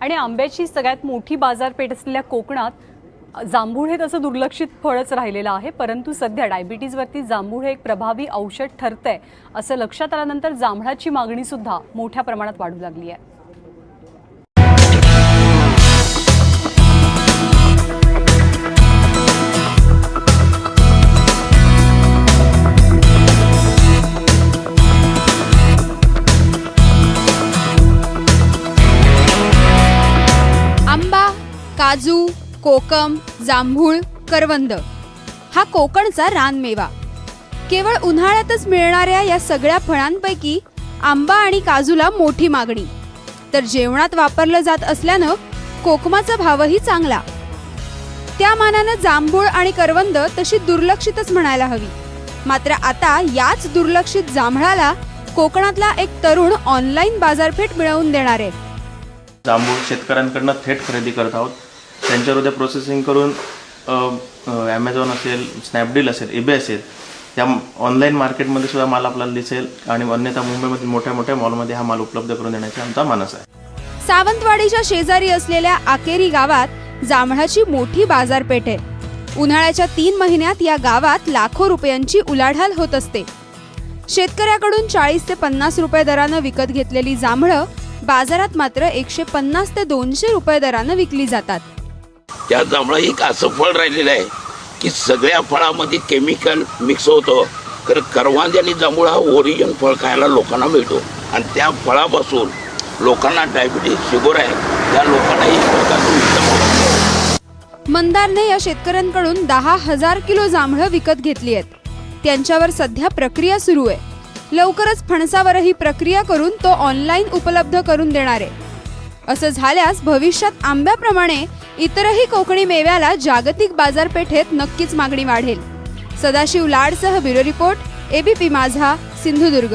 आणि आंब्याची सगळ्यात मोठी बाजारपेठ असलेल्या कोकणात जांभूळ हे तसं दुर्लक्षित फळच राहिलेलं आहे परंतु सध्या डायबिटीजवरती जांभूळ हे एक प्रभावी औषध ठरतंय असं लक्षात आल्यानंतर जांभळाची मागणीसुद्धा मोठ्या प्रमाणात वाढू लागली आहे. काजू कोकम जांभूळ करवंद. हा कोकणचा रानमेवा. केवळ उन्हाळ्यातच मिळणाऱ्या या सगळ्या फळांपैकी आंबा आणि काजूला मोठी मागणी. तर जेवणात वापरलं जात असल्यानं कोकमाचा भावही चांगला. त्या मानानं जांभूळ आणि करवंद तशी दुर्लक्षितच म्हणायला हवी. मात्र आता याच दुर्लक्षित जांभळाला कोकणातला एक तरुण ऑनलाईन बाजारपेठ मिळवून देणार आहे. जांभूळ शेतकऱ्यांकडनं थेट खरेदी करत आहोत. त्यांच्यावर उद्या प्रोसेसिंग करून ॲमेझॉन असेल स्नॅपडील असेल इबे असेल या ऑनलाईन मार्केटमध्ये सुद्धा माल आपल्याला दिसेल आणि अन्यथा मुंबईमधील मोठ्या मोठ्या मॉलमध्ये हा माल उपलब्ध करून देण्याचा आमचा मानस आहे. सावंतवाडीच्या शेजारी असलेल्या आकेरी गावात जांभळाची मोठी बाजारपेठ आहे. उन्हाळ्याच्या तीन महिन्यात या गावात लाखो रुपयांची उलाढाल होत असते. शेतकऱ्याकडून चाळीस ते पन्नास रुपये दरानं विकत घेतलेली जांभळं बाजारात मात्र एकशे पन्नास ते दोनशे रुपये दरानं विकली जातात. त्या जांभळा एक असं फळ राहिलेलं आहे की सगळ्या फळामध्ये केमिकल मिक्स होतं. तर करवांदी आणि जांभूळ हा ओरिजिन फळ खायला लोकांना मिळतो. आणि त्या फळापासून लोकांना डायबिटीज शुगर आहे. त्या लोकांना एक प्रकारचं मंदारने या शेतकऱ्यांकडून दहा हजार किलो जांभळं विकत घेतली आहेत. त्यांच्यावर सध्या प्रक्रिया सुरू आहे. लवकरच फणसावरही प्रक्रिया करून तो ऑनलाईन उपलब्ध करून देणार आहे. असं झाल्यास भविष्यात आंब्याप्रमाणे इतरही कोकणी मेव्याला जागतिक बाजारपेठेत नक्कीच मागणी वाढेल. Sadashiv लाडसह bureau report ABP Majha Sindhudurg.